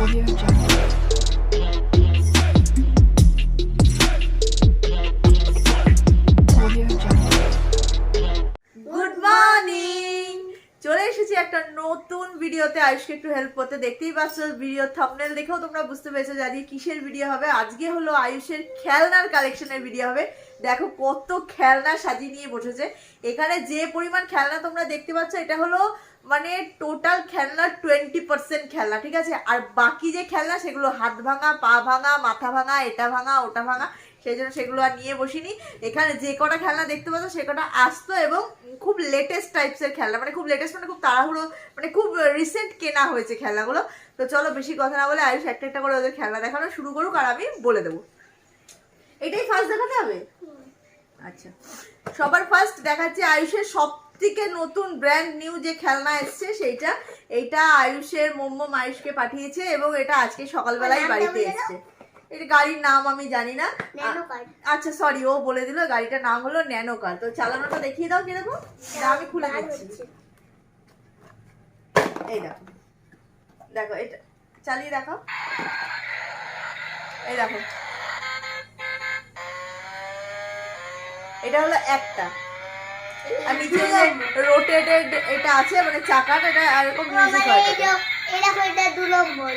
Audio Jungle. আয়ুষকে একটু help করতে। দেখতেই পাচ্ছ ভিডিও থাম্বনেল দেখেও তোমরা বুঝতে পেরেছ আজকে কিসের ভিডিও হবে। আজকে হলো আয়ুষের খেলনার কালেকশনের ভিডিও হবে। দেখো কত খেলনা সাজিয়ে নিয়ে বসেছে। এখানে যে পরিমাণ খেলনা তোমরা দেখতে পাচ্ছ, এটা হলো মানে টোটাল খেলনার টোয়েন্টি পার্সেন্ট খেলনা, ঠিক আছে? আর বাকি যে খেলনা, সেগুলো হাত ভাঙা, পা ভাঙা, মাথা ভাঙা, এটা ভাঙা, ওটা ভাঙা সেই জন্য সেগুলো আর নিয়ে বসিনি। এখানে যে কটা খেলনা দেখতে পাচ্ছ সে কটা আসতো এবং খুব লেটেস্ট টাইপসের খেলনা। মানে খুব লেটেস্ট মানে খুব তাড়াহুড়ো মানে খুব রিসেন্ট কেনা হয়েছে খেলনাগুলো। তো চলো বেশি কথা না বলে আয়ুষ একটা একটা করে ওদের খেলনা দেখানো শুরু করুক আর আমি বলে দেবো। এটাই ফার্স্ট দেখাতে হবে? আচ্ছা। সবার ফার্স্ট দেখাচ্ছি আয়ুষের সব থেকে নতুন ব্র্যান্ড নিউ যে খেলনা এসছে সেইটা। এইটা আয়ুষের মোম্মম আয়ুষকে পাঠিয়েছে এবং এটা আজকে সকালবেলায় বাড়িতে এসছে। এটা গাড়ির নাম আমি জানি না। আচ্ছা সরি ও বলে দিল গাড়িটার নাম হলো ন্যানো কার। তো চালানোটা দেখিয়ে দাও কীরকম আমি খুলে দিচ্ছি এই দেখো। দেখো এটা চালিয়ে দেখো এই দেখো। এটা হলো একটা। আর নিচে যে রোটেটেড এটা আছে মানে চাকাটা এটা এরকম মিউজিক হয় এটা। এটা দু নম্বর।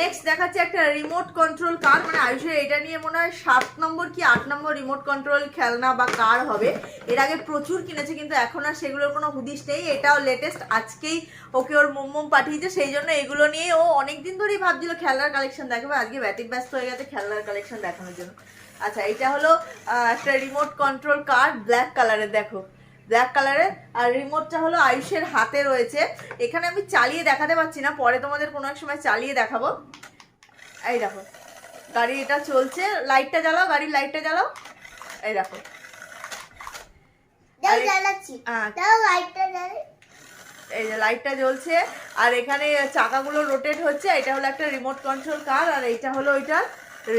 নেক্সট দেখাচ্ছে একটা রিমোট কন্ট্রোল কার মানে এটা নিয়ে মনে হয় সাত নম্বর কি আট নম্বর রিমোট কন্ট্রোল খেলনা বা কার হবে। এর আগে প্রচুর কিনেছে, কিন্তু এখন আর সেগুলোর কোনো নেই। এটাও লেটেস্ট আজকেই ওকে ওর পাঠিয়েছে। সেই জন্য এগুলো নিয়ে ও অনেকদিন ধরেই ভাবছিল খেলনার কালেকশন দেখাবে। আজকে ব্যাটিক ব্যস্ত হয়ে গেছে খেলনার কালেকশন দেখানোর জন্য। আচ্ছা এটা হলো একটা রিমোট কন্ট্রোল কার ব্ল্যাক কালারের দেখো। ব্ল্যাক কালারের আর রিমোটটা হলো আয়ুষের হাতে রয়েছে। এখানে আমি চালিয়ে দেখাতে পারছি না পরে তোমাদের কোনো এক সময় চালিয়ে দেখাবো। এই দেখো গাড়ি এটা চলছে। লাইটটা জ্বালাও গাড়ির লাইটটা জ্বালাও। এই দেখো। এই যে লাইটটা জ্বলছে আর এখানে চাকাগুলো রোটেট হচ্ছে। এটা হলো একটা রিমোট কন্ট্রোল কার আর এইটা হলো ওইটার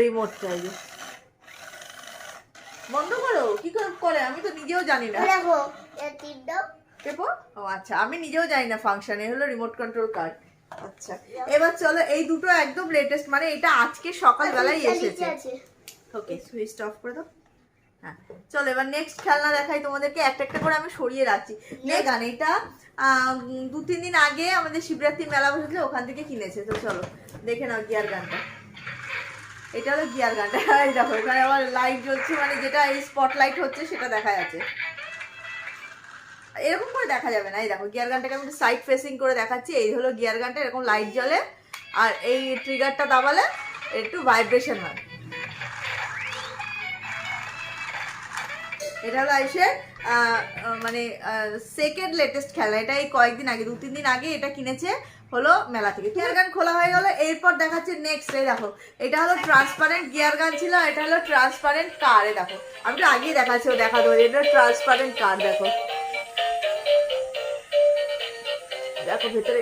রিমোটটা এই যে বন্ধ করো? কি করে আমি তো নিজেও জানি না। দেখো, টিপ দাও। পেপো ও আচ্ছা আমি নিজেও জানি না ফাংশন এ হলো রিমোট কন্ট্রোল কার আচ্ছা এবার চলো এই দুটো একদম লেটেস্ট মানে এটা আজকে সকালবেলায় নিচে এসেছে। ওকে সুইচ অফ করে দাও। হ্যাঁ চলো এবার নেক্সট খেলনা দেখাই তোমাদেরকে। একটা একটা করে আমি সরিয়ে রাখছি। গান এটা দু তিন দিন আগে আমাদের শিবরাত্রি মেলা বসেছিল ওখান থেকে কিনেছে। তো চলো দেখে নাও গিয়ার গানটা। এটা হলো গিয়ার গানটা এই দেখো এখানে আবার লাইট জ্বলছে মানে যেটা এই স্পটলাইট হচ্ছে সেটা দেখা যাচ্ছে। এরকম করে দেখা যাবে না এই দেখো গিয়ার গানটাকে আমি সাইড ফেসিং করে দেখাচ্ছি। এই হলো গিয়ার গানটা এরকম লাইট জ্বলে আর এই ট্রিগারটা দাবালে একটু ভাইব্রেশন হয়। এটা হলো আহ, মানে সেকেন্ড লেটেস্ট খেলা। এটা এই কয়েকদিন আগে দু তিন দিন আগে এটা কিনেছে হলো মেলা থেকে। গিয়ার গান খোলা হয়ে গেল এরপর দেখাচ্ছে নেক্সট এই দেখো। এটা হলো ট্রান্সপারেন্ট গিয়ার গান ছিল এটা হলো ট্রান্সপারেন্ট কার এ দেখো। আমি তো আগেই দেখাচ্ছি ও দেখা দেবো এটা ট্রান্সপারেন্ট কার দেখো। দেখো ভেতরে।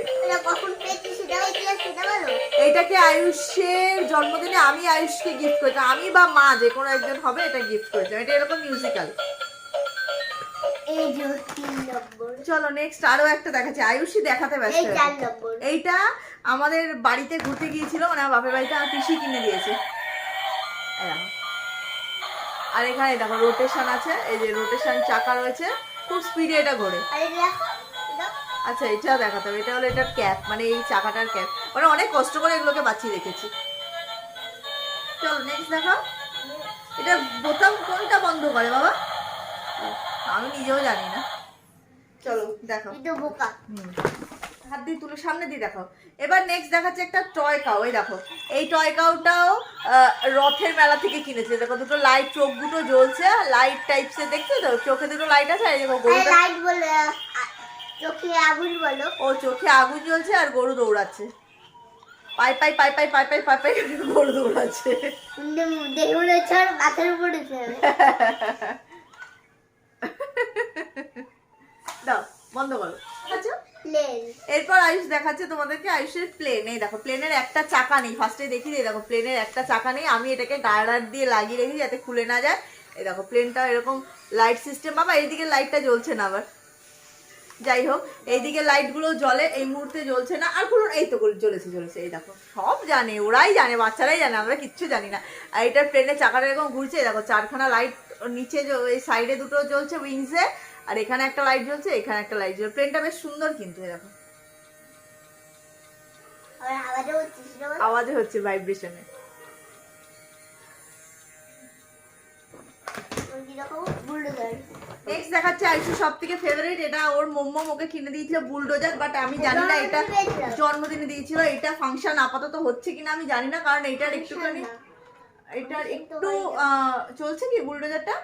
এইটাকে আয়ুষের জন্মদিনে আমি আয়ুষকে গিফট করেছি আমি বা মা যে কোনো একজন হবে এটা গিফট করেছি এটা এরকম মিউজিক্যাল চলো নেক্সট আরও একটা দেখাচ্ছি। আয়ুষই দেখাতে ব্যস্ত। এইটা আমাদের বাড়িতে ঘুরতে গিয়েছিল মানে বাপের বাড়িতে আমার পিসি কিনে দিয়েছে। আর এখানে দেখো রোটেশন আছে এই যে রোটেশন চাকা রয়েছে খুব স্পিডে এটা ঘোরে। এটা আচ্ছা এটাও দেখাতে হবে এটা হলো এটার ক্যাপ মানে এই চাকাটার ক্যাপ মানে অনেক কষ্ট করে এগুলোকে বাঁচিয়ে রেখেছি। চলো নেক্সট দেখাও। এটা বোতাম কোনটা বন্ধ করে বাবা? আমি নিজেও জানি না। চলো এটা বোকা। হুম। হাত দিয়ে তুলে সামনে দিয়ে দেখো। এবার নেক্সট দেখাচ্ছে একটা টয় কাউ এই দেখো। এই টয় কাউটাও আহ, রথের মেলা থেকে কিনেছে। দেখো দুটো লাইট চোখ দুটো জ্বলছে লাইট টাইপসের দেখছ তো? চোখে দুটো লাইট আছে আর এই দেখো গরুটা লাইট বলে, চোখে আগুন বলো। ও চোখে আগুন জ্বলছে আর গরু দৌড়াচ্ছে। পাই পাই পাই পাই পাই পাই পাই পাই গরু দৌড়াচ্ছে। দেখে ওর মাথার উপরে উঠে যাবে। দাও বন্ধ করো। আচ্ছা প্লেন। এরপর আয়ুষ দেখাচ্ছে তোমাদেরকে আয়ুষের প্লেন এই দেখো প্লেনের একটা চাকা নেই। ফার্স্টে দেখি এই দেখো প্লেনের একটা চাকা নেই। আমি এটাকে গার্ডার দিয়ে লাগিয়ে রেখেছি যাতে খুলে না যায়। এই দেখো প্লেনটা এরকম লাইট সিস্টেম বাবা এইদিকে লাইটটা জ্বলছে না আবার। যাই হোক এইদিকে লাইটগুলো জ্বলে এই মুহূর্তে জ্বলছে না। আর পুরো এই তো জ্বলেছে জ্বলেছে। এই দেখো সব জানে ওরাই জানে বাচ্চারাই জানে আমরা কিচ্ছু জানি না। আর এটার ট্রেনের চাকাটা এরকম ঘুরছে দেখো চারখানা লাইট নিচে এই সাইডে দুটো জ্বলছে উইংসে আর এখানে একটা লাইট জ্বলছে এখানে একটা লাইট জ্বলছে। প্লেনটা বেশ সুন্দর কিন্তু দেখো। আওয়াজে হচ্ছে ভাইব্রেশনে নেক্সট দেখাচ্ছে সব থেকে ফেভারিট এটা ওর মোম্মম ওকে কিনে দিয়েছিল বুলডোজার বাট আমি জানি না এটা জন্মদিনে দিয়েছিল। এটা ফাংশন আপাতত হচ্ছে কিনা আমি জানি না কারণ এটার একটুখানি এটার একটু আহ, চলছে কি বুলডোজারটা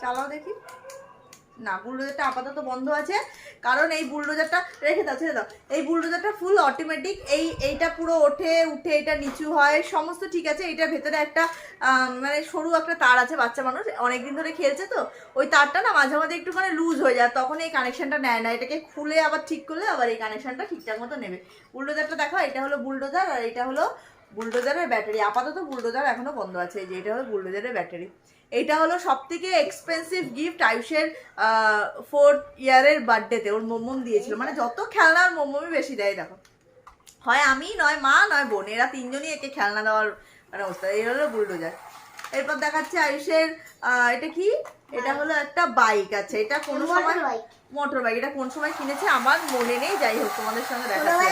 চালাও দেখি। না বুলডোজারটা আপাতত বন্ধ আছে, কারণ এই বুলডোজারটা রেখে দাও, ছেড়ে দাও। এই বুলডোজারটা ফুল অটোমেটিক এই, এইটা পুরো ওঠে, উঠে, এটা নিচু হয়, সমস্ত ঠিক আছে এটার ভেতরে একটা মানে সরু একটা তার আছে, বাচ্চা মানুষ, অনেকদিন ধরে খেলছে তো, ওই তারটা না মাঝে মাঝে একটুখানি লুজ হয়ে যায়, তখন এই কানেকশানটা নেয় না, এটাকে খুলে আবার ঠিক করলে আবার এই কানেকশনটা ঠিকঠাক মতো নেবে। বুলডোজারটা দেখো, এটা হলো বুলডোজার আর এটা হলো বুলডোজারের ব্যাটারি আপাতত বুলডোজার এখনও বন্ধ আছে যে এটা হলো বুলডোজারের ব্যাটারি এইটা হলো সব থেকে এক্সপেন্সিভ গিফট আয়ুষের ফোর্থ ইয়ারের বার্থডেতে ওর মোমোম দিয়েছিল। মানে যত খেলনা ওর মোমোমই বেশি দেয় দেখো। হয় আমি নয় মা নয় বোন এরা তিনজনই একে খেলনা দেওয়ার মানে অবস্থা। এই হলো বুলডোজার এরপর দেখাচ্ছে আয়ুষের এটা কি? এটা হলো একটা বাইক আছে। এটা কোনো সময় মোটর বাইক এটা কোন সময় কিনেছে? আমার মনে নেই। যাই হোক তোমাদের সঙ্গে দেখাচ্ছি।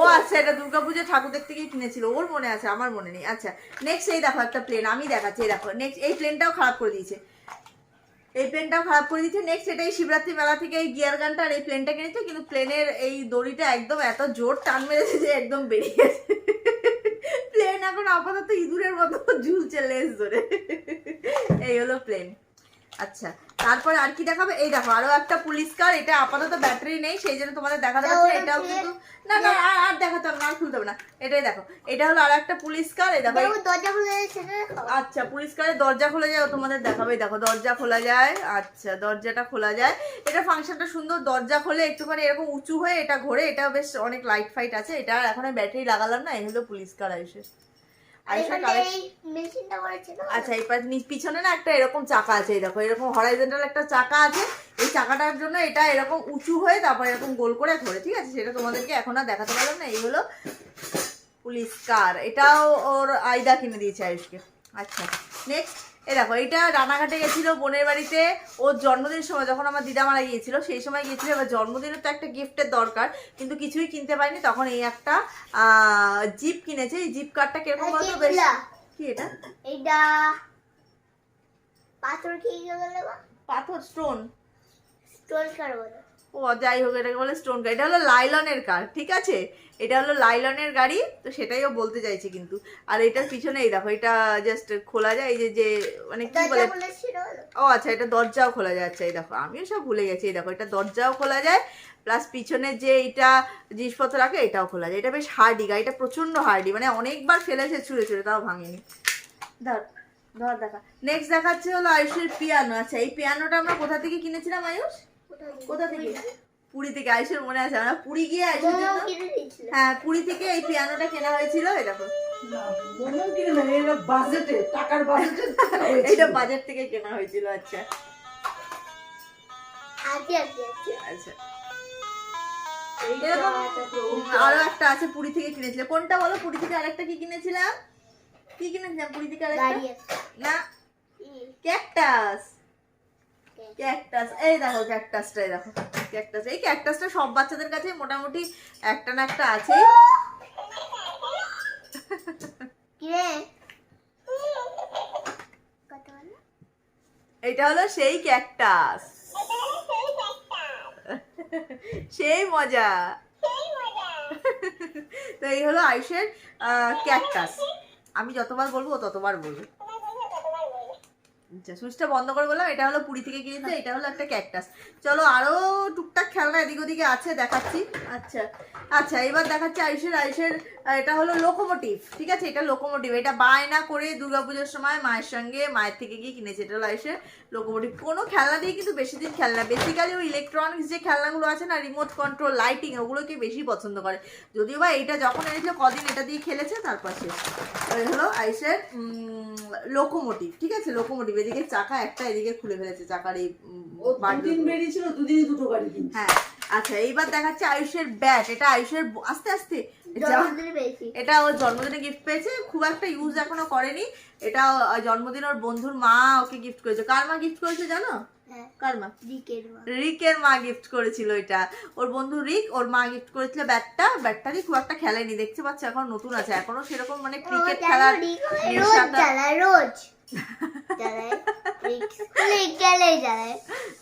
ও আচ্ছা এটা দুর্গাপুজো ঠাকুর দেখতে গিয়ে কিনেছিল। ওর মনে আছে, আমার মনে নেই। আচ্ছা নেক্সট এই দেখো একটা প্লেন আমি দেখাচ্ছি, এই দেখো নেক্সট এই প্লেনটাও খারাপ করে দিয়েছে। এই প্লেনটাও খারাপ করে দিয়েছে। নেক্সট এটা এই শিবরাত্রি মেলা থেকে এই গিয়ার গানটা আর এই প্লেনটা কিনেছে, কিন্তু প্লেনের এই দড়িটা একদম এত জোর টান মেরেছে যে একদম বেরিয়ে গেছে। প্লেন এখন আপাতত ইঁদুরের মতো ঝুলছে লেজ ধরে। এই হলো প্লেন আচ্ছা তারপরে আর কি দেখাবে? এই দেখো আরও একটা পুলিশ কার এটা আপাতত ব্যাটারি নেই সেই জন্য তোমাদের দেখাতে তা পারছি এটাও কিন্তু না না আর আর দেখাতে হবে না আর খুলতে হবে না। এটাই দেখো এটা হলো আর একটা পুলিশ কার এই দেখো দরজা খুলে দেখো আচ্ছা পুলিশ কারের দরজা খোলা যায় তোমাদের দেখাবে দেখো দরজা খোলা যায় আচ্ছা দরজাটা খোলা যায়। এটা ফাংশনটা সুন্দর দরজা খোলে একটুখানি এরকম উঁচু হয়ে এটা ঘোরে এটা বেশ অনেক লাইট ফাইট আছে এটা আর এখন ব্যাটারি লাগালাম না এই হলো পুলিশ কার আয়ুষের আচ্ছা এই পিছনে না একটা এরকম চাকা আছে এই দেখো এরকম হরাইজেন্টাল একটা চাকা আছে। এই চাকাটার জন্য এটা এরকম উঁচু হয়ে তারপর এরকম গোল করে ঘোরে ঠিক আছে? সেটা তোমাদেরকে এখন আর দেখাতে পারলাম না এই হলো পুলিশ কার এটাও ওর আইদা কিনে দিয়েছে আয়ুষকে। আচ্ছা। নেক্সট এ দেখো এটা রানাঘাটে গেছিল বোনের বাড়িতে। ওর জন্মদিনের সময় যখন আমার দিদা মারা গিয়েছিল সেই সময় গিয়েছিল। এবার জন্মদিনের তো একটা গিফটের দরকার কিন্তু কিছুই কিনতে পারিনি। তখন এই একটা জিপ কিনেছে। এই জিপ কার্ডটা কীরকম বলতো? বেশ কি এটা? এইটা পাথর গেল পাথর স্টোন। স্টোন কার বলে? ও যাই হোক এটাকে বলে স্টোন কার এটা হলো লাইলনের কার ঠিক আছে? এটা হলো লাইলনের গাড়ি তো সেটাই ও বলতে চাইছে কিন্তু। আর এটার পিছনে এই দেখো এটা জাস্ট খোলা যায় এই যে যে মানে কি বলে। ও আচ্ছা এটা দরজাও খোলা যায়। আচ্ছা এই দেখো আমিও সব ভুলে গেছি এই দেখো এটা দরজাও খোলা যায় প্লাস পিছনে যে এটা জিনিসপত্র রাখে এটাও খোলা যায়। এটা বেশ হার্ডি গাড়িটা প্রচণ্ড হার্ডি মানে অনেকবার ফেলেছে ছুঁড়ে ছুঁড়ে তাও ভাঙেনি। ধর ধর দেখা। নেক্সট দেখাচ্ছে হলো আয়ুষের পিয়ানো আচ্ছা এই পিয়ানোটা আমরা কোথা থেকে কিনেছিলাম আয়ুষ? কোথা থেকে? পুরী থেকে আয়ুষের মনে আছে আমরা পুরী গিয়ে আয়ুষের জন্য হ্যাঁ পুরী থেকে এই পিয়ানোটা কেনা হয়েছিল এই দেখো। মোমো কিনে দেবে এটা বাজেটে টাকার বাজেটে এটা বাজার থেকে কেনা হয়েছিল আচ্ছা। আজকে আজকে আজকে। আচ্ছা। আরও একটা আছে পুরী থেকে কিনেছিল। কোনটা বলো? পুরী থেকে আরেকটা কি কিনেছিলাম? কি কিনেছিলাম পুরী থেকে আরেকটা? না ক্যাকটাস. ক্যাকটাস এই দেখো ক্যাকটাসটা এই দেখো ক্যাকটাস এই ক্যাকটাসটা সব বাচ্চাদের কাছে মোটামুটি একটা না একটা বলো এটা হলো সেই ক্যাকটাস সেই মজা। তো এই হলো আয়ুষের ক্যাকটাস আমি যতবার বলব ততবার বলব। সুইচটা বন্ধ করে বললাম, এটা হলো পুরী থেকে কিনেছে এটা হলো একটা ক্যাকটাস চলো আরও টুকটাক খেলনা এদিক ওদিকে আছে, দেখাচ্ছি। আচ্ছা আচ্ছা এবার দেখাচ্ছি আয়ুষের আয়ুষের এটা হলো লোকোমোটিভ ঠিক আছে? এটা লোকোমোটিভ এটা বায়না করে দুর্গাপুজোর সময় মায়ের সঙ্গে মায়ের থেকে গিয়ে কিনেছে এটা আয়ুষের লোকোমোটিভ কোনো খেলনা দিয়ে কিন্তু বেশি দিন খেলনা বেসিক্যালি ওই ইলেকট্রনিক্স যে খেলনাগুলো আছে না রিমোট কন্ট্রোল লাইটিং ওগুলোকে বেশি পছন্দ করে। যদিও বা এটা যখন এনেছিল কদিন এটা দিয়ে খেলেছে তারপর শেষ এই হলো আয়ুষের লোকোমোটিভ ঠিক আছে? লোকোমোটিভ এদিকে চাকা একটা এদিকে খুলে ফেলেছে চাকার এই দুদিন বেরিয়েছিল দুদিনই দুটো গাড়ি হ্যাঁ আচ্ছা এইবার দেখাচ্ছে আয়ুষের ব্যাট এটা আয়ুষের আস্তে আস্তে এটা ওর জন্মদিনে গিফট পেয়েছে খুব একটা ইউজ এখনও করেনি। এটা জন্মদিন ওর বন্ধুর মা ওকে গিফট করেছে। কার মা গিফট করেছে জানো? হ্যাঁ। কার মা? রিকের মা। গিফট করেছিল এটা। ওর বন্ধু রিক ওর মা গিফট করেছিল ব্যাটটা। ব্যাটটা দিয়ে খুব একটা খেলেনি। দেখতে পাচ্ছ এখন নতুন আছে। এখনও সেরকম মানে ক্রিকেট খেলার রোজ।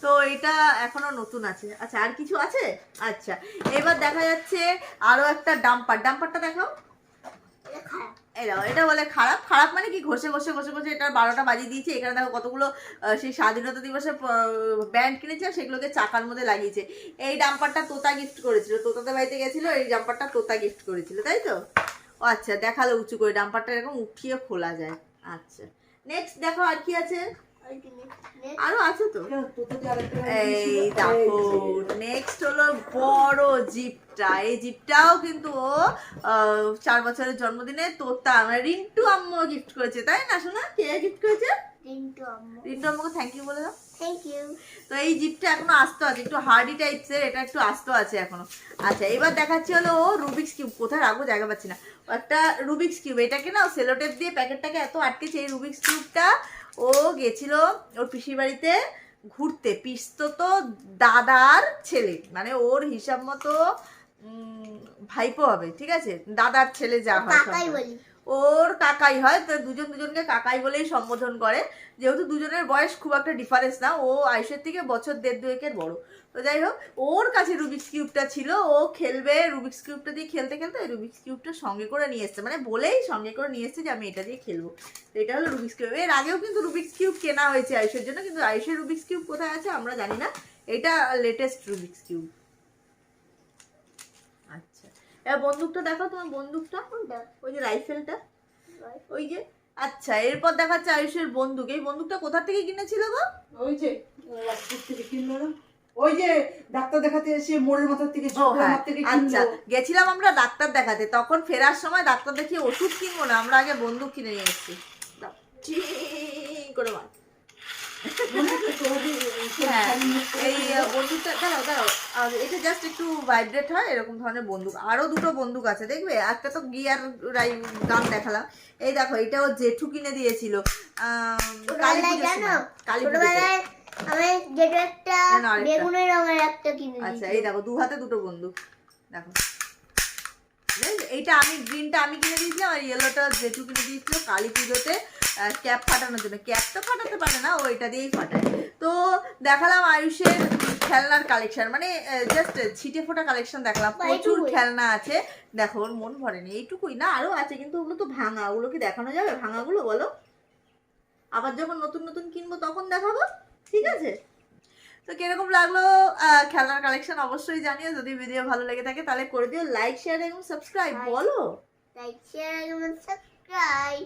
তো এটা এখনও নতুন আছে। আচ্ছা আর কিছু আছে? আচ্ছা এবার দেখা যাচ্ছে আরও একটা ডাম্পার। ডাম্পারটা দেখাও। দেখো, এটা বলে খারাপ। খারাপ মানে কি? ঘষে ঘষে ঘষে ঘষে এটা বারোটা বাজিয়ে দিয়েছে। এখানে দেখো কতগুলো সেই স্বাধীনতা দিবসের ব্যান্ড কিনেছে আর সেগুলোকে চাকার মধ্যে লাগিয়েছে। এই ডাম্পারটা তোতা গিফট করেছিল। তোতাদের বাড়িতে গেছিল এই ডাম্পারটা তোতা গিফট করেছিল তাই তো? ও আচ্ছা দেখাল উঁচু করে। ডাম্পারটা এরকম উঠিয়ে খোলা যায়। আচ্ছা। নেক্সট দেখো আর কি আছে। আরও আছে তো। এই? দেখো নেক্সট হলো বড় জিপটা। এই জিপটাও কিন্তু ও আহ, চার বছরের জন্মদিনে তোতা মানে রিন্টু আম্মু গিফট করেছে তাই না শোনা কে গিফট করেছে? রিন্টু আম্মু রিন্টু আম্মুকে থ্যাংক ইউ বলে দাও। থ্যাংক ইউ তো এই জিপটা এখনও আস্ত আছে একটু হার্ডি টাইপসের এটা একটু আস্ত আছে এখনও। আচ্ছা এবার দেখাচ্ছি হলো ও রুবিক্স কিউব কোথায় রাখব জায়গা পাচ্ছি না। একটা রুবিক্স কিউব এটাকে না সেলোটেপ দিয়ে প্যাকেটটাকে এত আটকেছে এই রুবিক্স কিউবটা ও গেছিল ওর পিসির বাড়িতে ঘুরতে। পিসতো তো দাদার ছেলে মানে ওর হিসাব মতো ভাইপো হবে ঠিক আছে? দাদার ছেলে যা হয় ওর কাকাই হয়, তো দুজন দুজনকে কাকাই বলেই সম্বোধন করে। যেহেতু দুজনের বয়স খুব একটা ডিফারেন্স না, ও আয়ুষের থেকে বছর দেড় দুয়েকের বড়। তো যাই হোক, ওর কাছে রুবিক্স কিউবটা ছিল, ও খেলবে রুবিক্স কিউবটা দিয়ে খেলতে খেলতে রুবিক্স কিউবটা সঙ্গে করে নিয়ে এসছে। মানে বলেই সঙ্গে করে নিয়ে এসছে যে আমি এটা দিয়ে খেলব। তো এটা হলো রুবিক্স কিউব এর আগেও কিন্তু রুবিক্স কিউব কেনা হয়েছে আয়ুষের জন্য, কিন্তু আয়ুষের রুবিক্স কিউব কোথায় আছে আমরা জানি না। এটা লেটেস্ট রুবিক্স কিউব এবার বন্দুকটা দেখো তোমার বন্দুকটা। ওই যে রাইফেলটা। ওই যে আচ্ছা এরপর দেখাচ্ছে আয়ুষের বন্দুক। এই বন্দুকটা কোথা থেকে কিনেছিল গো? ওই যে রাজপুর থেকে কিনলো না? ওই যে ডাক্তার দেখাতে এসে মোড়ের মাথার থেকে হ্যাঁ আচ্ছা গেছিলাম আমরা ডাক্তার দেখাতে। তখন ফেরার সময় ডাক্তার দেখিয়ে ওষুধ কিনবো না আমরা আগে বন্দুক কিনে নিয়ে এসেছি। করে মার। মনে আছে তো? ওই যে হ্যাঁ শাড়ি মুখ করে এই বন্দুকটা দাঁড়াও দাঁড়াও আর এটা জাস্ট একটু ভাইব্রেট হয় এরকম ধরনের বন্দুক আরও দুটো বন্দুক আছে দেখবে একটা তো গিয়ার রাই গান দেখালাম এই দেখো এটা জেঠু কিনে দিয়েছিল কালী ছোটবেলায় পুজোর জানো সময়, কালী পুজোতে। ছোটবেলায় আমি যেটা একটা না, না, আরেকটা। বেগুনের রঙের একটা কিনে আচ্ছা এই দেখো দু হাতে দুটো বন্দুক দেখো? এইটা আমি গ্রিনটা আমি কিনে দিয়েছিলাম আর ইয়েলোটা জেঠু কিনে দিয়েছিল কালী পুজোতে ক্যাপ ফাটানোর জন্য। ক্যাপ তো ফাটাতে পারে না ও এটা দিয়েই ফাটায়। তো দেখালাম আয়ুষের খেলনার কালেকশন মানে জাস্ট ছিটে ফোটা কালেকশন দেখালাম। প্রচুর খেলনা আছে। দেখো ওর মন ভরেনি। এইটুকুই না আরও আছে কিন্তু ওগুলো তো ভাঙা। ওগুলো কি দেখানো যাবে? ভাঙাগুলো বলো। আবার যখন নতুন নতুন কিনবো তখন দেখাবো। ঠিক আছে? তো কীরকম লাগল খেলনার কালেকশন অবশ্যই জানিও। যদি ভিডিও ভালো লেগে থাকে তাহলে করে দিও। লাইক শেয়ার এবং সাবস্ক্রাইব বলো। লাইক শেয়ার এবং সাবস্ক্রাইব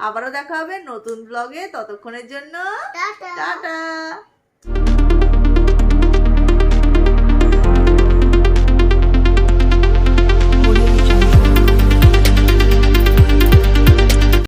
আবারও দেখা হবে নতুন ব্লগে ততক্ষণের জন্য টাটা। টাটা।